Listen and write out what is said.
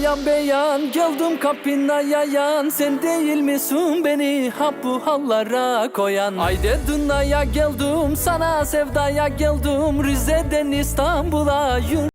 ayan beyan Geldim kapına yayan. Sen değil misin beni ha bu hallara koyan? Ayde dünyaya geldim sana sevdaya geldim. Rize'den İstanbul'a yürü